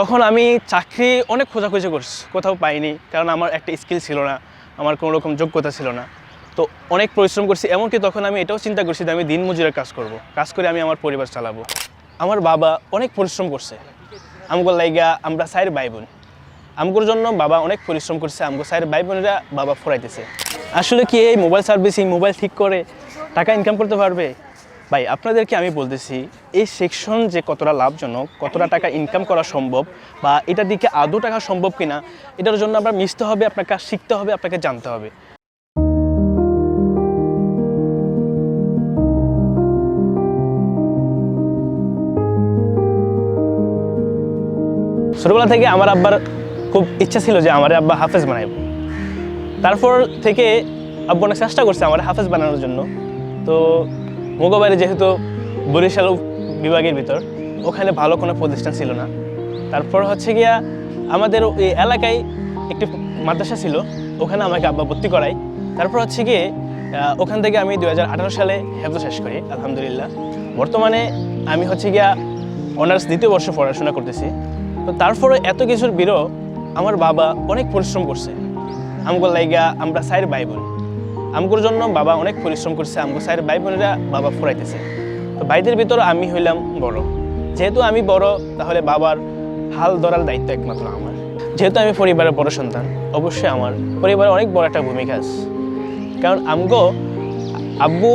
তখন আমি চাকরি অনেক খোঁজাখুঁজি করছি, কোথাও পাইনি, কারণ আমার একটা স্কিল ছিল না, আমার কোনো রকম যোগ্যতা ছিল না। তো অনেক পরিশ্রম করছি, এমনকি তখন আমি এটাও চিন্তা করছি যে আমি দিন মজুরের কাজ করব, কাজ করে আমি আমার পরিবার চালাবো। আমার বাবা অনেক পরিশ্রম করছে। আমগো লাইগা আমরা সাইর ভাই বোন আমগোর জন্য বাবা অনেক পরিশ্রম করছে, আমগো সাইর ভাই বোনেরা বাবা ফরাইতেছে। আসলে কি এই মোবাইল সার্ভিসিং মোবাইল ঠিক করে টাকা ইনকাম করতে পারবে? ভাই, আপনাদেরকে আমি বলতেছি, এই সেকশন যে কতটা লাভজনক, কতটা টাকা ইনকাম করা সম্ভব বা এটার দিকে আদৌ টাকা সম্ভব কিনা, এটার জন্য আপনার মিশতে হবে, আপনাকে শিখতে হবে, আপনাকে জানতে হবে। ছোটবেলা থেকে আমার আব্বার খুব ইচ্ছা ছিল যে আমার আব্বা হাফেজ বানাইব। তারপর থেকে আব্বু অনেক চেষ্টা করছে আমার হাফেজ বানানোর জন্য। তো মোগবাড়ি যেহেতু বরিশাল বিভাগের ভিতর, ওখানে ভালো কোনো প্রতিষ্ঠান ছিল না। তারপর হচ্ছে গিয়া আমাদের এই এলাকায় একটি মাদ্রাসা ছিল, ওখানে আমাকে আব্বা ভর্তি করাই তারপর হচ্ছে গিয়ে ওখান থেকে আমি দু হাজার আঠেরো সালে হেফজ শেষ করি, আলহামদুলিল্লাহ। বর্তমানে আমি হচ্ছে গিয়া অনার্স দ্বিতীয় বর্ষ পড়াশোনা করতেছি। তো তারপরে এত কিছুর বিরো আমার বাবা অনেক পরিশ্রম করছে। আমগোর লাইগা আমরা সাইর ভাই বোন। আমগোর জন্য বাবা অনেক পরিশ্রম করছে, আমগো সাইর ভাই বোনেরা বাবা ফুরাইতেছে। তো ভাইদের ভিতর আমি হইলাম বড়। যেহেতু আমি বড়, তাহলে বাবার হাল ধরার দায়িত্ব একমাত্র আমার। যেহেতু আমি পরিবারের বড় সন্তান, অবশ্যই আমার পরিবারের অনেক বড় একটা ভূমিকা আছে। কারণ আমগো আব্বু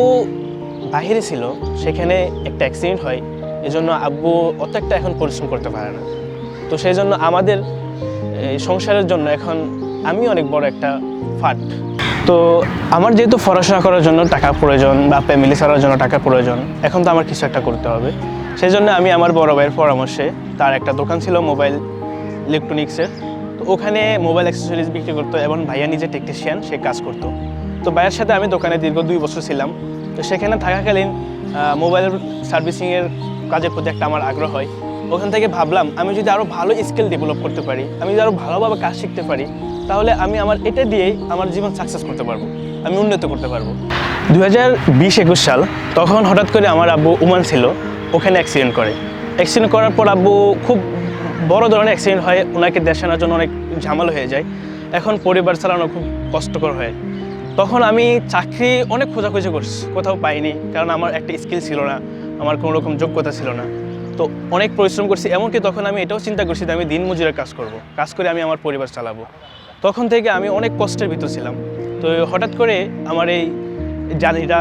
বাহিরে ছিল, সেখানে একটা অ্যাক্সিডেন্ট হয়, এজন্য আব্বু অত একটা এখন পরিশ্রম করতে পারে না। তো সেই জন্য আমাদের সংসারের জন্য এখন আমি অনেক বড় একটা ফাট। তো আমার যেহেতু পড়াশোনা করার জন্য টাকা প্রয়োজন বা ফ্যামিলি চালানোর জন্য টাকা প্রয়োজন, এখন তো আমার কিছু একটা করতে হবে। সেই জন্য আমি আমার বড় ভাইয়ের পরামর্শে তার একটা দোকান ছিল মোবাইল ইলেকট্রনিক্সের তো ওখানে মোবাইল অ্যাক্সেসরিজ বিক্রি করতো এবং ভাইয়া নিজে টেকনিশিয়ান সে কাজ করতো। তো ভাইয়ের সাথে আমি দোকানে দীর্ঘ দুই বছর ছিলাম। তো সেখানে থাকাকালীন মোবাইল সার্ভিসিংয়ের কাজের প্রতি একটা আমার আগ্রহ হয়। ওখান থেকে ভাবলাম, আমি যদি আরও ভালো স্কিল ডেভেলপ করতে পারি, আমি যদি আরও ভালোভাবে কাজ শিখতে পারি, তাহলে আমি আমার এটা দিয়েই আমার জীবন সাকসেস করতে পারব, আমি উন্নত করতে পারব। দু হাজার বিশ একুশ সাল, তখন হঠাৎ করে আমার আব্বু উমান ছিল, ওখানে অ্যাক্সিডেন্ট করে। অ্যাক্সিডেন্ট করার পর আব্বু খুব বড় ধরনের অ্যাক্সিডেন্ট হয়, ওনাকে দেখানোর জন্য অনেক ঝামেলা হয়ে যায়। এখন পরিবার চালানো খুব কষ্টকর হয়। তখন আমি চাকরি অনেক খোঁজাখুঁজি করছি, কোথাও পাইনি, কারণ আমার একটা স্কিল ছিল না। আমার কোনো রকম যোগ্যতা ছিল না। তো অনেক পরিশ্রম করছি, এমনকি তখন আমি এটাও চিন্তা করছি যে আমি দিন মজুরের কাজ করব, কাজ করে আমি আমার পরিবার চালাবো। তখন থেকে আমি অনেক কষ্টের ভিতর ছিলাম। তো হঠাৎ করে আমার এই জানিটা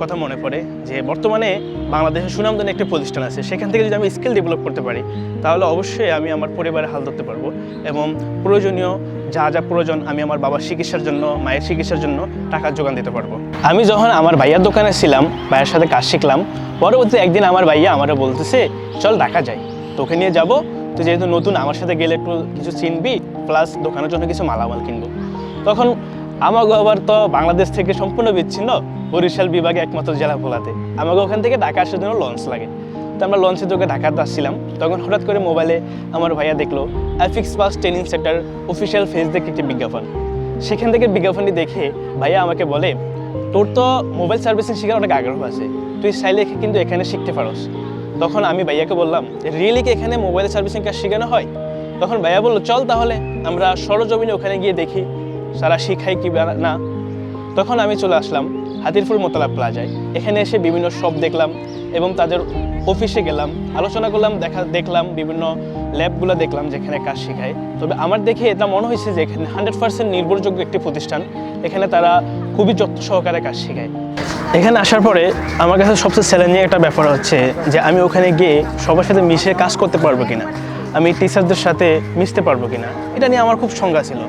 কথা মনে পড়ে যে বর্তমানে বাংলাদেশের সুনামধন্য একটি প্রতিষ্ঠান আছে, সেখান থেকে যদি আমি স্কিল ডেভেলপ করতে পারি, তাহলে অবশ্যই আমি আমার পরিবারে হাল ধরতে পারব এবং প্রয়োজনীয় যা যা প্রয়োজন আমি আমার বাবার চিকিৎসার জন্য, মায়ের চিকিৎসার জন্য টাকা যোগান দিতে পারব। আমি যখন আমার ভাইয়ার দোকানে ছিলাম, ভাইয়ের সাথে কাজ শিখলাম পরবর্তী একদিন আমার ভাইয়া আমারও বলতেছে, চল ঢাকা যাই, তোকে নিয়ে যাব। তো যেহেতু নতুন আমার সাথে গেলে একটু কিছু চিনবি প্লাস দোকানের জন্য কিছু মালামাল কিনবো। তখন আমাকে আবার তো বাংলাদেশ থেকে সম্পূর্ণ বিচ্ছিন্ন বরিশাল বিভাগে একমাত্র জেলা ভোলাতে। আমাকে ওখান থেকে ঢাকা আসার জন্য লঞ্চ লাগে। তো আমরা লঞ্চে তোকে ঢাকাতে আসছিলাম। তখন হঠাৎ করে মোবাইলে আমার ভাইয়া দেখল affix pass training center official face দেখে একটি বিজ্ঞাপন। সেখান থেকে বিজ্ঞাপনটি দেখে ভাইয়া আমাকে বলে তোর তো মোবাইল সার্ভিসিং শেখার অনেক আগ্রহ আছে। তুই চাইলে কিন্তু এখানে শিখতে পারোস। তখন আমি ভাইয়াকে বললাম রিয়েলি কি এখানে মোবাইল সার্ভিসিং কাজ শেখানো হয়? তখন ভাইয়া বলল, চল তাহলে, আমরা সরজমিনে ওখানে গিয়ে দেখি, সারা শিখাই কি না। তখন আমি চলে আসলাম হাতিরপুর মোতলা প্লাজায়। এখানে এসে বিভিন্ন শপ দেখলাম। এবং তাদের অফিসে গেলাম, আলোচনা করলাম, দেখা, দেখলাম, বিভিন্ন ল্যাবগুলো দেখলাম যেখানে কাজ শেখায়। তবে আমার দেখে এটা মনে হয়েছে যে এখানে হান্ড্রেড পার্সেন্ট নির্ভরযোগ্য একটি প্রতিষ্ঠান, এখানে তারা খুবই যত্ন সহকারে কাজ শেখায়। এখানে আসার পরে আমার কাছে সবচেয়ে চ্যালেঞ্জিং একটা ব্যাপার হচ্ছে যে আমি ওখানে গিয়ে সবার সাথে মিশে কাজ করতে পারব কিনা, আমি টিচারদের সাথে মিশতে পারব কিনা, এটা নিয়ে আমার খুব সংজ্ঞা ছিল।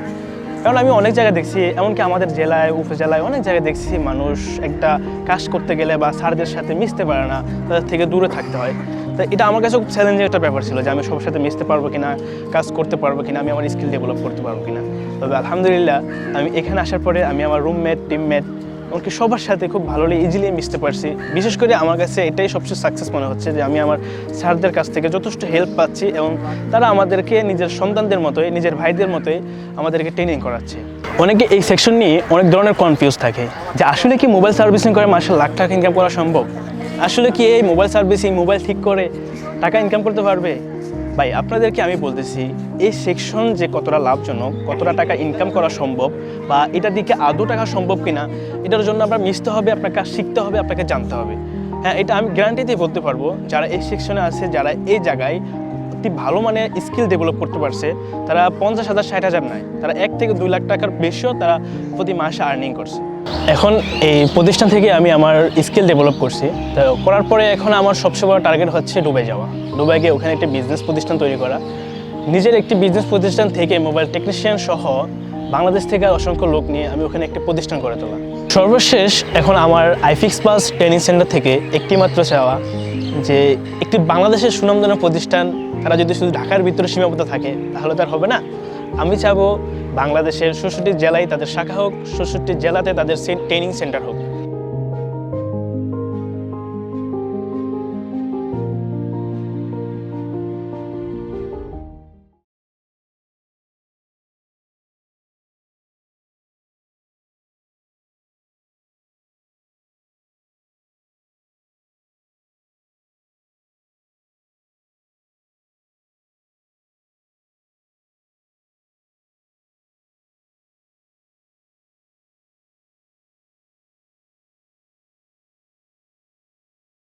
কারণ আমি অনেক জায়গায় দেখছি, এমনকি আমাদের জেলায়, উপজেলায় অনেক জায়গায় দেখছি মানুষ একটা কাজ করতে গেলে বা স্যারদের সাথে মিশতে পারে না, তাদের থেকে দূরে থাকতে হয়। তো এটা আমার কাছে খুব চ্যালেঞ্জিং একটা ব্যাপার ছিল যে আমি সবার সাথে মিশতে পারব কিনা, কাজ করতে পারব কিনা, আমি আমার স্কিল ডেভেলপ করতে পারব কিনা। তবে আলহামদুলিল্লাহ, আমি এখানে আসার পরে আমি আমার রুমমেট টিমমেট এমনকি সবার সাথে খুব ভালো ইজিলি মিশতে পারছি। বিশেষ করে আমার কাছে এটাই সবচেয়ে সাকসেস মনে হচ্ছে যে আমি আমার স্যারদের কাছ থেকে যথেষ্ট হেল্প পাচ্ছি এবং তারা আমাদেরকে নিজের সন্তানদের মতোই, নিজের ভাইদের মতোই আমাদেরকে ট্রেনিং করাচ্ছে। অনেকে এই সেকশন নিয়ে অনেক ধরনের কনফিউজ থাকে যে আসলে কি মোবাইল সার্ভিসিং করে মাসে লাখ টাকা ইনকাম করা সম্ভব? আসলে কি এই মোবাইল সার্ভিসিং মোবাইল ঠিক করে টাকা ইনকাম করতে পারবে? ভাই, আপনাদেরকে আমি বলতেছি, এই সেকশন যে কতটা লাভজনক, কতটা টাকা ইনকাম করা সম্ভব বা এটার দিকে আদৌ টাকা সম্ভব কিনা, এটার জন্য আপনার মিশতে হবে, আপনাকে শিখতে হবে, আপনাকে জানতে হবে। হ্যাঁ এটা আমি গ্যারান্টি দিয়ে বলতে পারব, যারা এই সেকশনে আছে, যারা এই জায়গায় একটি ভালো মানের স্কিল ডেভেলপ করতে পারছে, তারা পঞ্চাশ হাজার, ষাট হাজার নয়, তারা এক থেকে দুই লাখ টাকার বেশিও তারা প্রতি মাসে আর্নিং করছে। এখন এই প্রতিষ্ঠান থেকে আমি আমার স্কিল ডেভেলপ করছি। তো করার পরে এখন আমার সবচেয়ে বড় টার্গেট হচ্ছে দুবাই যাওয়া। দুবাই গিয়ে ওখানে একটি বিজনেস প্রতিষ্ঠান তৈরি করা। নিজের একটি বিজনেস প্রতিষ্ঠান থেকে মোবাইল টেকনিশিয়ান সহ বাংলাদেশ থেকে অসংখ্য লোক নিয়ে আমি ওখানে একটি প্রতিষ্ঠান করে তোলা। সর্বশেষ এখন আমার আইফিক্স প্লাস ট্রেনিং সেন্টার থেকে একটি মাত্র চাওয়া যে একটি বাংলাদেশের সুনামজনক প্রতিষ্ঠান। তারা যদি শুধু ঢাকার ভিতরে সীমাবদ্ধ থাকে, তাহলে তার হবে না। আমি চাবো বাংলাদেশের ষষ্ঠটি জেলায় তাদের শাখা হোক ষষ্ঠটি জেলাতে তাদের ট্রেনিং সেন্টার হোক।